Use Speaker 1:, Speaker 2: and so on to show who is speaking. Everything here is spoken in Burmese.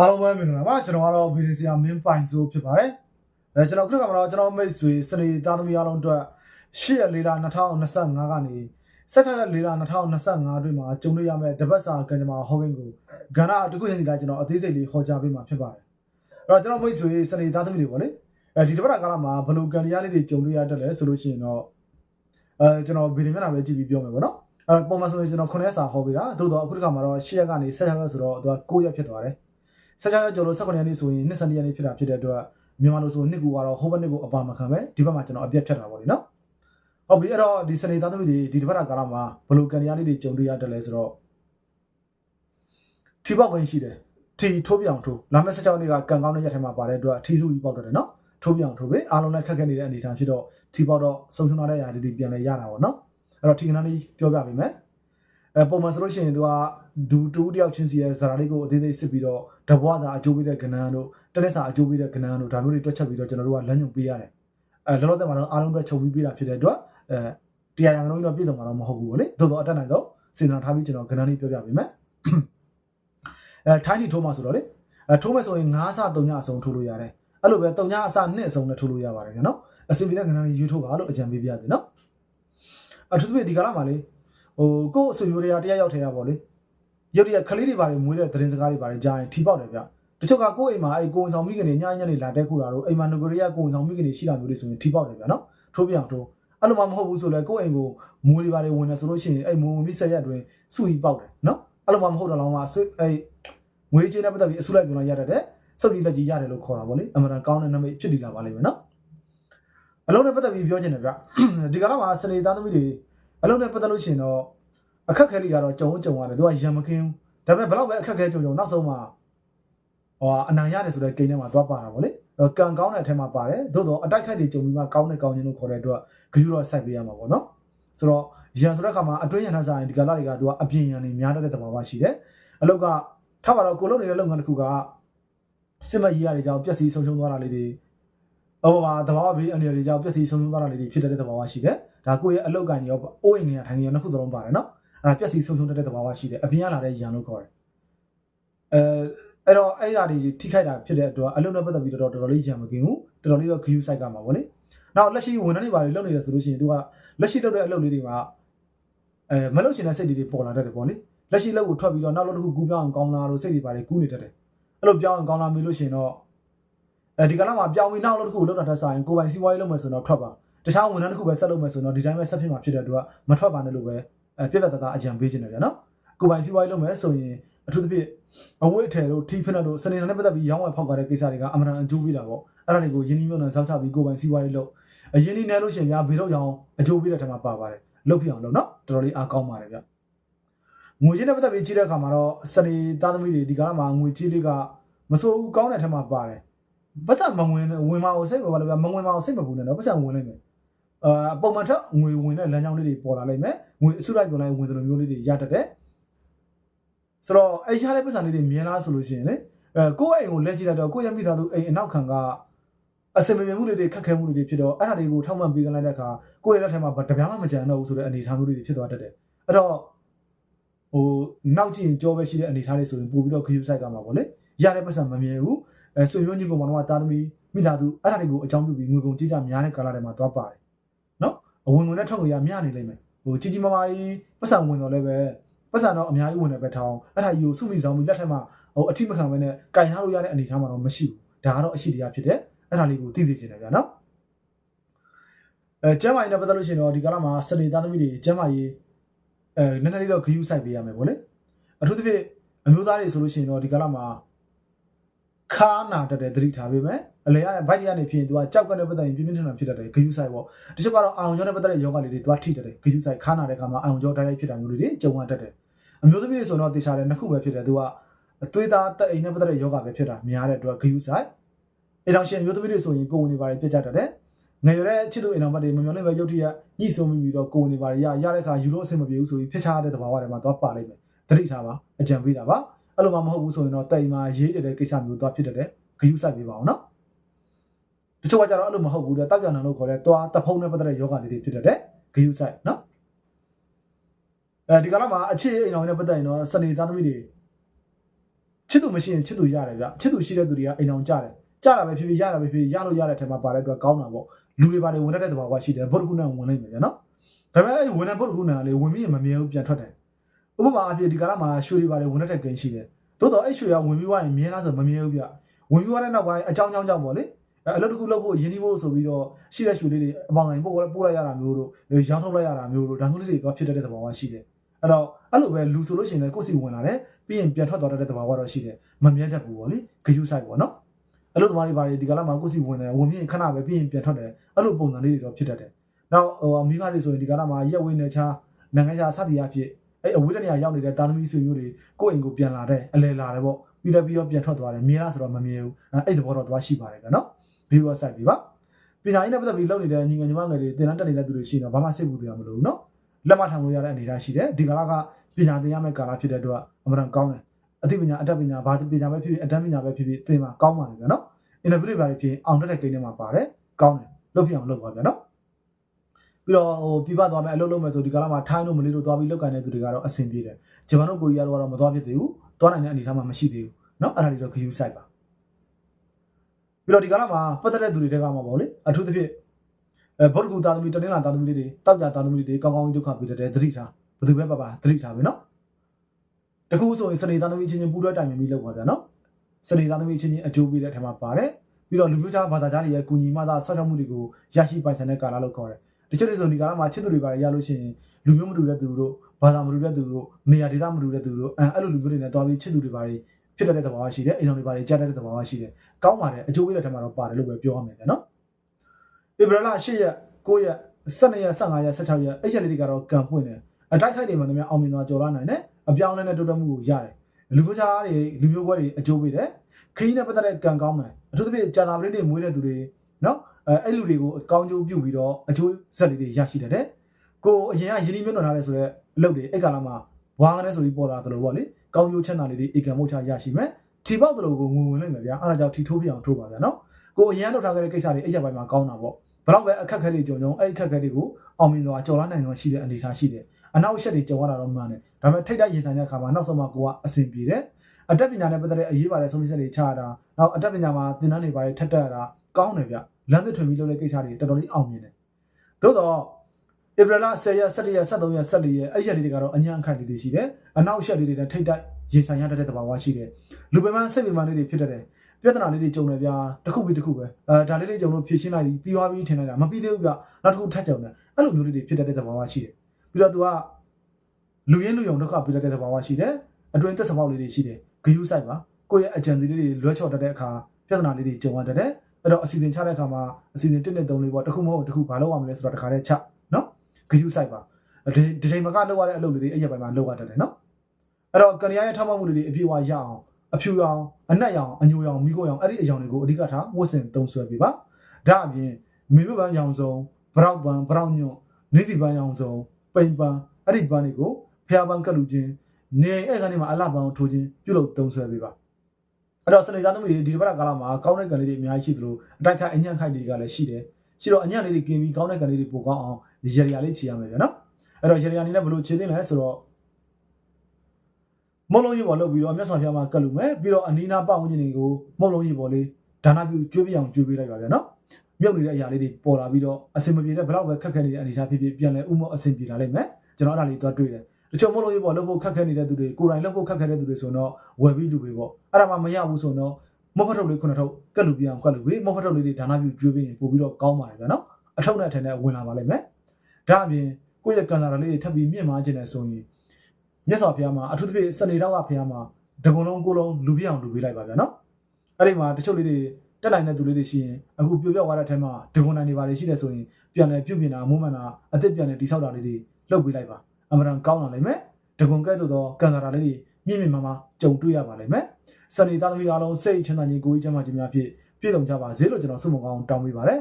Speaker 1: အားလုံးပဲမင်္ဂလာပါကျွန်တော်ကတော့ဗီဒီဆီယာမင်းပိုင်ဆိုဖြစ်ပါတယ်အဲကျွန်တော်ခုနကမှတော့ကျွန်တော်မိတ်ဆွေစနေသားသမီးအားလုံးအတွက်8ရက်၄လ2025ကနေ17ရက်၄လ2025အတွင်းမှာကျုံလို့ရမယ့်တပတ်စာကံကြမ္မာဟောကိန်းကိုကဏ္ဍတစ်ခုချင်းစီတိုင်းကျွန်တော်အသေးစိတ်လေးဟောကြားပေးမှာဖြစ်ပါတယ်အဲ့တော့ကျွန်တော်မိတ်ဆွေစနေသားသမီးတွေပေါ့လေအဲဒီတပတ်ကာလမှာဘယ်လိုကံတရားလေးတွေကျုံလို့ရတတ်လဲဆိုလို့ရှိရင်တော့အဲကျွန်တော်ဗီဒီမျက်နှာပဲကြည့်ပြီးပြောမယ်ပေါ့နော်အဲ့တော့ပုံမှန်ဆိုရင်ကျွန်တော်9ရက်စာဟောပေးတာသို့တော့အခုတစ်ခါမှာတော့10ရက်ကနေ17ရက်ဆိုတော့သူက9ရက်ဖြစ်သွားတယ် ဆက်ချာကျော်လို့18ရက်နေ့ဆိုရင်22ရက်နေ့ဖြစ်တာဖြစ်တဲ့အတွက်မြန်မာလိုဆိုနှစ်ကူကတော့ဟိုဘက်နှစ်ကူအပါမခံပဲဒီဘက်မှာကျွန်တော်အပြတ်ဖြတ်တာပေါ့လေနော်ဟုတ်ပြီအဲ့တော့ဒီစနေသားသမီးတွေဒီတစ်ပတ်ကာလမှာဘယ်လိုကန်ရလေးတွေကြုံတွေ့ရတယ်လဲဆိုတော့ထီပေါက်ခွင့်ရှိတယ်ထီထိုးပြောင်ထိုးလာမယ့်16ရက်နေ့ကကန်ကောင်းတဲ့ရက်ထဲမှာပါတဲ့အတွက်ထီစုကြီးပေါက်တယ်နော်ထိုးပြောင်ထိုးပဲအားလုံးနဲ့ခက်ခဲနေတဲ့အနေအထားဖြစ်တော့ထီပေါက်တော့ဆုံးရှုံးလာတဲ့ຢာတွေပြန်လဲရတာပေါ့နော်အဲ့တော့ထီကနာလေးပြောပြပေးမယ် အဲပုံမှန်ဆိုလို့ရှိရင်သူကဒူတူတယောက်ချင်းစီရဲ့ဇာတာလေးကိုအသေးသေးစစ်ပြီးတော့တဘွားစာအကျိုးပေးတဲ့ကဏ္ဍတို့တနက်စာအကျိုးပေးတဲ့ကဏ္ဍတို့ဒါမျိုးတွေတွက်ချက်ပြီးတော့ကျွန်တော်တို့ကလမ်းညွှန်ပေးရတယ်အဲလောလောဆယ်မှာတော့အားလုံးအတွက်ချုပ်ပြီးပေးတာဖြစ်တဲ့အတွက်အဲတရားရံလုံးကြီးတော့ပြည့်စုံမှာတော့မဟုတ်ဘူးဗောလေသို့တော့အတက်နိုင်တော့စေနာထားပြီးကျွန်တော်ကဏ္ဍလေးပြောပြပေးမယ်အဲထိုင်းနေထိုးမှဆိုတော့လေအဲထိုးမယ်ဆိုရင်9စ3ညအစုံထိုးလို့ရတယ်အဲ့လိုပဲ3ညအစ2အစုံနဲ့ထိုးလို့ရပါတယ်ခင်ဗျနော်အစီအပြေတဲ့ကဏ္ဍလေးယူထိုးပါလို့အကြံပေးပြရတယ်နော်အထူးသဖြင့်ဒီကာလမှာလေ ဟိုကိုယ့်အဆွေမျိုးတွေကတရားရောက်ထဲရပါဗောလေရုပ်တရခလေးတွေပါတယ်မွေးတဲ့သတင်းစကားတွေပါတယ်ကြားရင်ထီပေါက်တယ်ဗျတချို့ကကိုယ့်အိမ်မှာအဲကိုယ်ဆောင်မိကနေညညနေလာတဲ့ခုတာတို့အိမ်မှာငကိုရီးယားကိုယ်ဆောင်မိကနေရှိတာမျိုးတွေဆိုရင်ထီပေါက်တယ်ဗျနော်ထိုးပြအောင်ထိုးအဲ့လိုမှမဟုတ်ဘူးဆိုလဲကိုယ့်အိမ်ကိုမွေးတွေပါတယ်ဝင်တယ်ဆိုလို့ရှိရင်အဲမွေးဝင်ပြီးဆက်ရက်အတွင်းစုကြီးပေါက်တယ်နော်အဲ့လိုမှမဟုတ်တော့လောင်းကဆွအဲငွေချင်းနဲ့ပတ်သက်ပြီးအဆုလိုက်ပြောလိုက်ရတတ်တယ်စုပ်ကြီးလက်ကြီးရတယ်လို့ခေါ်တာဗောလေအမှန်တန်ကောင်းတဲ့နမိတ်ဖြစ်တည်လာပါလိမ့်မယ်နော်အလုံးနဲ့ပတ်သက်ပြီးပြောချင်တယ်ဗျဒီကလာမှာစနေသားသမီးတွေ အလုံးနဲ့ပတ်သက်လို့ရှိရင်တော့အခက်ခဲတွေကတော့ကြုံကြုံရတယ်သူကရံမကင်းဘူးဒါပေမဲ့ဘယ်တော့ပဲအခက်အခဲကြုံကြုံနောက်ဆုံးမှာဟိုအနိုင်ရတယ်ဆိုတဲ့ဂိမ်းထဲမှာသွားပါတာဗောလေကံကောင်းတဲ့အထက်မှာပါတယ်သို့တော့အတိုက်ခိုက်တွေကြုံပြီးမှကောင်းတဲ့ကောင်းခြင်းလို့ခေါ်တဲ့အတွက်ဂရုတော့စိုက်ပေးရမှာဗောနော်ဆိုတော့ရန်ဆိုတဲ့အခါမှာအတွင်းရန်ထဆိုင်ဒီကလာတွေကသူကအပြင်ရန်တွေများတတ်တဲ့သဘာဝရှိတယ်အလုတ်ကထားပါတော့ကိုလုံးနေတဲ့လုပ်ငန်းတစ်ခုကစစ်မကြီးရတွေကြောင့်ပျက်စီးဆုံးရှုံးသွားတာလေးတွေဟိုမှာသဘာဝဘေးအနေတွေကြောင့်ပျက်စီးဆုံးရှုံးသွားတာလေးတွေဖြစ်တဲ့သဘာဝရှိတယ် ဒါကိုယ့်ရဲ့အလုတ်ကန်ရောအိုးအိမ်နေရထိုင်နေရနှစ်ခုသလုံးပါတယ်နော်အဲ့ဒါပျက်စီးဆုံးရှုံးတတ်တဲ့သဘာဝရှိတယ်အပြင်ရလာတဲ့ရန်လို့ခေါ်တယ်အဲအဲ့တော့အဲ့ဓာတွေထိခိုက်တာဖြစ်တဲ့အတွက်အလုံးနဲ့ပတ်သက်ပြီးတော့တော်တော်လေးကြံမကင်ဘူးတော်တော်လေးတော့ဂယူးဆိုင်ကမှာဗောလေနောက်လက်ရှိဝန်ထမ်းတွေပါလေလုပ်နေတယ်ဆိုလို့ရှိရင်သူကလက်ရှိလုပ်တဲ့အလုပ်လေးတွေမှာအဲမလုပ်ချင်တဲ့စိတ်တွေပေါ်လာတတ်တယ်ဗောလေလက်ရှိလုပ်ကိုထွက်ပြီးတော့နောက်လုပ်တစ်ခုကူးပြောင်းအောင်ကောင်းလာလို့စိတ်တွေပါလေကူးနေတတ်တယ်အဲ့လိုပြောင်းအောင်ကောင်းလာပြီလို့ရှိရင်တော့အဲဒီကလာမှာပြောင်းပြီးနောက်လုပ်တစ်ခုလုပ်တာတက်ဆိုင်ကိုပိုင်စီးပွားရေးလုပ်မယ်ဆိုတော့ထွက်ပါ တခြားဝန်ထမ်းတစ်ခုပဲဆက်လုပ်မယ်ဆိုတော့ဒီတိုင်းပဲဆက်ဖြစ်မှာဖြစ်တဲ့အတွက်မထွက်ပါနဲ့လို့ပဲအဲပြက်ပြက်သားသားအကြံပေးခြင်းတယ်ဗျာနော်ကိုပိုင်စီးပွားရေးလုပ်မယ်ဆိုရင်အထူးသဖြင့်အဝိအထည်တို့ထိဖက်တို့စနေနဲ့ပတ်သက်ပြီးရောင်းဝယ်ဖောက်ကားတဲ့ကိစ္စတွေကအမှန်တန်အကျိုးပေးတာပေါ့အဲ့ဒါတွေကိုယင်းနှီးမြှုပ်နှံစောင့်ချပြီးကိုယ်ပိုင်စီးပွားရေးလုပ်အယင်းနှီးနေလို့ရှိရင်များဘေးတော့ရောင်းအကျိုးပေးတဲ့ထက်မှာပါပါတယ်လုပ်ပြအောင်လုပ်နော်တော်တော်လေးအားကောင်းပါတယ်ဗျငွေချင်းနဲ့ပတ်သက်ပြီးကြည့်တဲ့အခါမှာတော့စနေသားသမီးတွေဒီကာလမှာငွေကြီးလေးကမစိုးဘူးကောင်းတဲ့ထက်မှာပါတယ်ပတ်စံမဝင်ဝင်မအောင်စိတ်မပါလို့ဗျမဝင်မအောင်စိတ်မပူနဲ့တော့ပတ်စံဝင်လိုက်မယ် အာပုံမှန်ထက်ငွေဝင်တဲ့လမ်းကြောင်းလေးတွေပေါ်လာလိမ့်မယ်ငွေအစုလိုက်ပြန်လိုက်ဝင်တယ်လိုမျိုးလေးတွေရတတ်တယ်ဆိုတော့အဲ့ရတဲ့ပတ်စံလေးတွေမြင်လားဆိုလို့ရှိရင်လေအဲကိုယ့်အိမ်ကိုလက်ကြည့်လိုက်တော့ကိုယ့်ရမိသားစုအိမ်အနောက်ခံကအစင်မပြေမှုတွေတွေခက်ခဲမှုတွေဖြစ်တော့အဲ့ဒါတွေကိုထောက်မှန်ပေးကြလိုက်တဲ့အခါကိုယ့်ရဲ့လက်ထဲမှာတပြားမှမကြံတော့ဘူးဆိုတဲ့အနေအထားမျိုးတွေဖြစ်သွားတတ်တယ်အဲ့တော့ဟိုနောက်ကြည့်ရင်ကြောပဲရှိတဲ့အနေအထားတွေဆိုရင်ပို့ပြီးတော့ခရုစိုက်ကမှာပေါ့လေရတဲ့ပတ်စံမမြင်ဘူးအဲဆွေမျိုးညီကောင်မောင်တို့ကတာသမီမိသားစုအဲ့ဒါတွေကိုအကြောင်းပြုပြီးငွေကုန်ကြေးကြများတဲ့ကာလတွေမှာသွားပါတယ်နော် အဝင်ဝင်နဲ့ထွက်ငွေရမြနေလိမ့်မယ်ဟိုကြီးကြီးမားမားကြီးပတ်စံဝင်တော့လည်းပဲပတ်စံတော့အများကြီးဝင်တယ်ပဲထောင်းအဲ့ဒါကြီးကိုစုမိဆောင်ပြီးလက်ထက်မှာဟိုအထိမခံဘဲနဲ့ကင်ထားလို့ရတဲ့အနေအထားမှာတော့မရှိဘူးဒါကတော့အရှိတရားဖြစ်တယ်အဲ့ဒါလေးကိုသိစေချင်တယ်ဗျာနော်အဲကျမ်းမာရေးနဲ့ပတ်သက်လို့ရှိရင်တော့ဒီကာလမှာစနေသားသမီးတွေကျမ်းမာရေးအဲနည်းနည်းလေးတော့ဂရုစိုက်ပေးရမယ်ဗောလေအထူးသဖြင့်အမျိုးသားတွေဆိုလို့ရှိရင်တော့ဒီကာလမှာ ခါနာတတ်တဲ့သတိထားပေးမယ်အလဲရတဲ့ဘိုက်ရနေဖြစ်ရင်သူကကြောက်ကနဲ့ပတ်သက်ရင်ပြင်းပြင်းထန်ထန်ဖြစ်တတ်တယ်ဂရုစိုက်ပေါ့တချို့ကတော့အာရုံကြောနဲ့ပတ်သက်တဲ့ယောဂလေးတွေသူကထိတတ်တယ်ဂရုစိုက်ခါနာတဲ့ခါမှာအာရုံကြောတိုက်ရိုက်ဖြစ်တာမျိုးတွေကြုံရတတ်တယ်အမျိုးသမီးတွေဆိုတော့တေချာတယ်နှစ်ခုပဲဖြစ်တယ်သူကအသွေးသားတက်အိမ်နဲ့ပတ်သက်တဲ့ယောဂပဲဖြစ်တာများတဲ့အတွက်ဂယုဆိုင်အိမ်တော်ရှင်အမျိုးသမီးတွေဆိုရင်ကိုယ်ဝင်နေပါတယ်ပြစ်ကြတတ်တယ်ငယ်ရတဲ့ချစ်သူအိမ်တော်မတွေမမျော်လင့်ပဲရုတ်တရက်ညှိဆုံးပြီးတော့ကိုယ်ဝင်နေပါတယ်ရရတဲ့ခါယူလို့အဆင်မပြေဘူးဆိုပြီးဖြစ်ချရတဲ့သဘာဝတွေမှာသွားပါလိမ့်မယ်တတိထားပါအကြံပေးတာပါ အဲ့လိုမှမဟုတ်ဘူးဆိုရင်တော့တိမ်မှာရေးတဲ့ကိစ္စမျိုးသွားဖြစ်တတ်တယ်ဂယုဆိုင်ပေးပါအောင်နော်တချို့ကကြတော့အဲ့လိုမဟုတ်ဘူးတဲ့တောက်ကြံတယ်လို့ခေါ်တဲ့သွားတဖုံးနဲ့ပတ်သက်တဲ့ယောဂတွေဖြစ်တတ်တယ်ဂယုဆိုင်နော်အဲဒီကလာမှာအခြေအိမ်တော်နဲ့ပတ်သက်ရင်တော့စနေသားသမီးတွေချစ်သူမရှိရင်ချစ်သူရတယ်ဗျချစ်သူရှိတဲ့သူတွေကအိမ်အောင်ကြတယ်ကြတာပဲဖြစ်ဖြစ်ရတာပဲဖြစ်ဖြစ်ရလို့ရတဲ့ထဲမှာပါတဲ့အတွက်ကောင်းတာပေါ့လူတွေပါတယ်ဝင်တတ်တဲ့သဘာဝရှိတယ်ဘုဒ္ဓကုဏဝင်နိုင်မယ်ဗျနော်ဒါပေမဲ့အဲ့ဝင်တဲ့ဘုဒ္ဓကုဏကလေဝင်ပြီးရင်မမြဲဘူးပြန်ထွက်တယ် ဥပမာအဖြစ်ဒီကာလမှာရွှေတွေပါတယ်ဝင်တတ်တဲ့ကိန်းရှိတယ်သို့တော့အဲ့ရွှေကဝင်ပြီးသွားရင်မြဲလားဆိုမမြဲဘူးဗျဝင်ပြီးသွားတဲ့နောက်ပိုင်းအကြောင်းကြောင်းကြောင့်ပေါ့လေအဲ့အလုပ်တစ်ခုလုပ်ဖို့ရင်းနှီးဖို့ဆိုပြီးတော့ရှိတဲ့ရွှေလေးတွေအပေါင်းတိုင်းပို့ပို့လိုက်ရတာမျိုးတို့ရောင်းထုတ်လိုက်ရတာမျိုးတို့ဒါမျိုးလေးတွေသွားဖြစ်တတ်တဲ့သဘာဝရှိတယ်အဲ့တော့အဲ့လိုပဲလူဆိုလို့ရှိရင်လည်းကိုယ့်စီဝင်လာတယ်ပြီးရင်ပြန်ထွက်သွားတတ်တဲ့သဘာဝတော့ရှိတယ်မမြဲတတ်ဘူးပေါ့လေဂယုဆိုင်ပေါ့နော်အဲ့လိုသမားတွေပါတယ်ဒီကလာမှာကိုယ့်စီဝင်တယ်ဝင်ပြီးရင်ခဏပဲပြီးရင်ပြန်ထွက်တယ်အဲ့လိုပုံစံလေးတွေတော့ဖြစ်တတ်တယ်နောက်ဟိုမိဘတွေဆိုရင်ဒီကလာမှာရက်ဝင်းနေချာနိုင်ငံခြားစသည်အဖြစ် အဲ့အဝေးတနေရာရောက်နေတဲ့တာသမီဆွေမျိုးတွေကိုယ့်အိမ်ကိုပြန်လာတဲ့အလဲလာတယ်ပေါ့ပြီးတော့ပြီးတော့ပြန်ထွက်သွားတယ်မြင်လားဆိုတော့မမြင်ဘူးအဲ့ဒီသဘောတော့သွားရှိပါတယ်ကနော်ဗီဒီယိုဆိုင်ပြီပါပညာရေးနဲ့ပတ်သက်ပြီးလုပ်နေတဲ့ညီငယ်ညီမငယ်တွေတင်တန်းတက်နေတဲ့သူတွေရှိတော့ဘာမှစိတ်ပူတရားမလိုဘူးနော်လက်မထောင်လို့ရတဲ့အနေအထားရှိတယ်ဒီကလာကပညာသင်ရမယ့်ကာလဖြစ်တဲ့အတွက်အမှန်တန်ကောင်းတယ်အသိပညာအတတ်ပညာဘာပညာပဲဖြစ်ဖြစ်အတတ်ပညာပဲဖြစ်ဖြစ်သင်မှာကောင်းပါလေဗျာနော်အင်တာဗျူးတွေပါဖြစ်အောင်တက်တဲ့ကိန်းထဲမှာပါတယ်ကောင်းတယ်လုပ်ပြအောင်လုပ်ပါဗျာနော် ပြီးတော့ဟိုပြပသွားမယ်အလုပ်လုပ်မယ်ဆိုဒီကာလမှာထိုင်းတို့မလေးတို့သွားပြီးလုပ်ကိုင်တဲ့သူတွေကတော့အဆင်ပြေတယ်ဂျပန်တို့ကိုရီးယားတို့ကတော့မသွားဖြစ်သေးဘူးသွားနိုင်တဲ့အနေအထားမှာမရှိသေးဘူးเนาะအဲ့ဒါတွေတော့ခယူးဆိုင်ပါပြီးတော့ဒီကာလမှာပတ်သက်တဲ့သူတွေတဲကမှာပေါ့လေအထူးသဖြင့်အဲဗုဒ္ဓဂူသားသမီးတနင်္လာသားသမီးလေးတွေတောက်ကြသားသမီးလေးတွေကောင်းကောင်းကြီးဒုက္ခပေးတဲ့သတိထားဘယ်သူပဲပါပါသတိထားပဲเนาะတခုဆိုရင်စနေသားသမီးချင်းချင်းပူးတွဲတိုင်ပင်ပြီးလုပ်ပါဗျာเนาะစနေသားသမီးချင်းချင်းအကျိုးပေးတဲ့အထက်မှာပါတယ်ပြီးတော့လူမျိုးခြားဘာသာခြားတွေရဲ့ကုညီမသာဆောက်ရှောက်မှုတွေကိုရရှိပိုင်ဆိုင်တဲ့ကာလလို့ခေါ်တယ် တချို့တွေဆိုဒီကာလမှာချစ်သူတွေပါရလို့ရှိရင်လူမျိုးမတူတဲ့သူတို့ဘာသာမတူတဲ့သူတို့နေရာဒေသမတူတဲ့သူတို့အဲအဲ့လိုလူမျိုးတွေနဲ့တွားပြီးချစ်သူတွေပါဖြစ်တတ်တဲ့သဘောရှိတယ်အိမ်တော်တွေပါကြားတတ်တဲ့သဘောရှိတယ်ကောင်းပါတယ်အကျိုးပေးတဲ့ထက်မှာတော့ပါတယ်လို့ပဲပြောရမယ်နော်ဧပြီလ8ရက်9ရက်12ရက်15ရက်16ရက်အဲ့ရက်လေးတွေကတော့ကံဖွင့်တယ်အတိုက်ခိုက်တွေမှာတည်းအောင်မြင်သွားကြော်လာနိုင်တယ်အပြောင်းလဲနဲ့တိုးတက်မှုကိုရတယ်လူမျိုးခြားတွေလူမျိုးပွဲတွေအကျိုးပေးတယ်ခရီးနဲ့ပတ်သက်တဲ့ကံကောင်းမယ်အထူးသဖြင့်ဂျာနာပရိတွေမွေးတဲ့သူတွေနော် အဲအဲ့လူတွေကိုအကောင်းကျိုးပြုပြီးတော့အကျိုးဆက်လေးတွေရရှိတတ်တယ်ကိုအရင်ကယင်းနှီးမြွတ်ထားတဲ့ဆိုတော့အလုပ်တွေအဲ့ကာလမှာဝါငနဲ့ဆိုပြီးပေါ်လာသလိုပေါ့လေကောင်းကျိုးချမ်းသာလေးတွေဧကမုတ်ချရရှိမယ်ထီပေါက်သလိုကိုငွေဝင်နိုင်မယ်ဗျာအဲ့ဒါကြောင့်ထီထိုးပြအောင်ထိုးပါဗျာနော်ကိုအရင်လုပ်ထားခဲ့တဲ့ကိစ္စတွေအဲ့ရပိုင်းမှာကောင်းတာပေါ့ဘလောက်ပဲအခက်ခဲတွေကြုံကြုံအဲ့အခက်ခဲတွေကိုအောင်မြင်သွားကြော်လာနိုင်သွားရှိတဲ့အနေအထားရှိတယ်အနောက်ရှက်တွေကြုံရတာတော့မှန်တယ်ဒါပေမဲ့ထိတ်တိုက်ရင်ဆိုင်တဲ့အခါမှာနောက်ဆုံးမှကိုကအဆင်ပြေတယ်အတက်ပညာနဲ့ပတ်သက်တဲ့အရေးပါတဲ့ဆုံးဖြတ်ချက်တွေချရတာနောက်အတက်ပညာမှာသင်တန်းတွေပါထက်တက်ရတာကောင်းတယ်ဗျ လမ်းသစ်ထွင်ပြီးလုပ်တဲ့ကိစ္စတွေတော်တော်လေးအောင်မြင်တယ်သို့တော့ဧပြီလ10ရက်17ရက်13ရက်14ရက်အဲ့ရက်တွေကတော့အញ្ញံအခက်လေးတွေရှိတယ်အနောက်ရှက်လေးတွေနဲ့ထိတ်တိုက်ရင်ဆိုင်ရတတ်တဲ့သဘာဝရှိတယ်လူပင်မစိတ်ပင်မလေးတွေဖြစ်တတ်တယ်ပြဿနာလေးတွေကြုံတယ်ဗျာတစ်ခုပြီးတစ်ခုပဲအဲဒါလေးတွေကြုံလို့ဖြေရှင်းလိုက်ပြီးပြီးသွားပြီးထင်လိုက်တာမပြီးသေးဘူးဗျနောက်တစ်ခုထပ်ကြုံတယ်အဲ့လိုမျိုးလေးတွေဖြစ်တတ်တဲ့သဘာဝရှိတယ်ပြီးတော့သူကလူရင်းလူယုံဒုက္ခပြတတ်တဲ့သဘာဝရှိတယ်အတွင်သက်စပေါက်လေးတွေရှိတယ်ဂယုဆိုင်ပါကိုယ့်ရဲ့အကြံလေးတွေလွှဲချော်တတ်တဲ့အခါပြဿနာလေးတွေကြုံရတတ်တယ် အဲ့တော့အစီအစဉ်ချတဲ့အခါမှာအစီအစဉ်1နဲ့3လေးပေါ့တစ်ခုမဟုတ်တစ်ခုဘာလုပ်ရမလဲဆိုတော့တစ်ခါတည်းချနော်ဂယုဆိုင်ပါဒီဒီချိန်မှာကလောက်ရတဲ့အလုပ်လေးတွေအဲ့ရပိုင်းမှာလောက်ရတတ်တယ်နော်အဲ့တော့ကရိယာရဲ့ထောက်မှတ်မှုလေးတွေအပြည့်အဝရအောင်အဖြူရောင်အနက်ရောင်အညိုရောင်မိခိုးရောင်အဲ့ဒီအရောင်တွေကိုအဓိကထားဝတ်ဆင်သုံးဆွဲပေးပါဒါအပြင်မိမပန်းရောင်စုံဘရောက်ပန်းဘရောက်ညွန့်နေစီပန်းရောင်စုံပိန်ပန်းအဲ့ဒီပန်းတွေကိုဖျားပန်းကတ်လူချင်းနေအဲ့ကနေမှာအလှပန်းထိုးခြင်းပြုလုပ်သုံးဆွဲပေးပါ အဲ့တော့စနေသားသမီးတွေဒီတစ်ပတ်ကာလမှာကောင်းတဲ့ကံလေးတွေအများကြီးရှိသလိုအတိုက်ခိုက်အညံ့ခိုက်တွေကလည်းရှိတယ်ရှိတော့အညံ့လေးတွေကင်းပြီးကောင်းတဲ့ကံလေးတွေပိုကောင်းအောင်ရေရရာလေးခြေရမယ်ဗျာနော်အဲ့တော့ရေရရာနေနဲ့ဘယ်လိုခြေသိလဲဆိုတော့မုံလုံးကြီးပေါ်လုပ်ပြီးတော့မြတ်စွာဘုရားမှာကတ်လူမယ်ပြီးတော့အနီးနားပတ်ဝန်းကျင်တွေကိုမုံလုံးကြီးပေါ်လေးဒါနပြုကျွေးပြအောင်ကျွေးပေးလိုက်ပါဗျာနော်မြုပ်နေတဲ့အရာလေးတွေပေါ်လာပြီးတော့အစင်မပြေတဲ့ဘလောက်ပဲခက်ခဲနေတဲ့အနေအထားဖြစ်ဖြစ်ပြန်လဲဥမောအစင်ပြေလာလိမ့်မယ်ကျွန်တော်အဲ့ဒါလေးသွားတွေ့တယ် တချို့မုံလုံးကြီးပေါ်လုပ်ဖို့ခက်ခဲနေတဲ့သူတွေကိုယ်တိုင်လုပ်ဖို့ခက်ခဲတဲ့သူတွေဆိုတော့ဝယ်ပြီးလူပဲပေါ့အဲ့ဒါမှမရဘူးဆိုတော့မဟုတ်ဖတ်ထုတ်လေးခုနှစ်ထုတ်ကတ်လူပြအောင်ကတ်လူပဲမဟုတ်ဖတ်ထုတ်လေးတွေဒါနပြုကျွေးပေးရင်ပို့ပြီးတော့ကောင်းပါတယ်ဗျာနော်အထောက်နဲ့အထက်နဲ့ဝင်လာပါလိမ့်မယ်ဒါအပြင်ကိုယ့်ရဲ့ကန်စာလေးတွေထပ်ပြီးမြင့်မားခြင်းနဲ့ဆိုရင်မြတ်စွာဘုရားမှာအထူးသဖြင့်စနေတော်ကဘုရားမှာတကုံလုံးကိုလုံးလူပြအောင်လူပေးလိုက်ပါဗျာနော်အဲ့ဒီမှာတချို့လေးတွေတက်နိုင်တဲ့သူလေးတွေရှိရင်အခုပြိုပြောက်သွားတဲ့အထက်မှာဒဂုံနိုင်နေပါလေရှိတယ်ဆိုရင်ပြန်လဲပြုတ်ပြင်တာမိုးမှန်တာအသစ်ပြန်လဲတိဆောက်တာလေးတွေလုပ်ပေးလိုက်ပါ အမှန်တန်ကောင်းလာလိမ့်မယ်ဒဂုံကဲ့သို့သောကန်စာလေးတွေမြင့်မြင့်မားမားကြုံတွေ့ရပါလိမ့်မယ်စနေသားသမီးအားလုံးစိတ်ချမ်းသာခြင်းကိုယ်ကြီးချမ်းသာခြင်းများဖြင့်ပြည့်စုံကြပါစေလို့ကျွန်တော်ဆုမကောင်းတောင်းပေးပါတယ်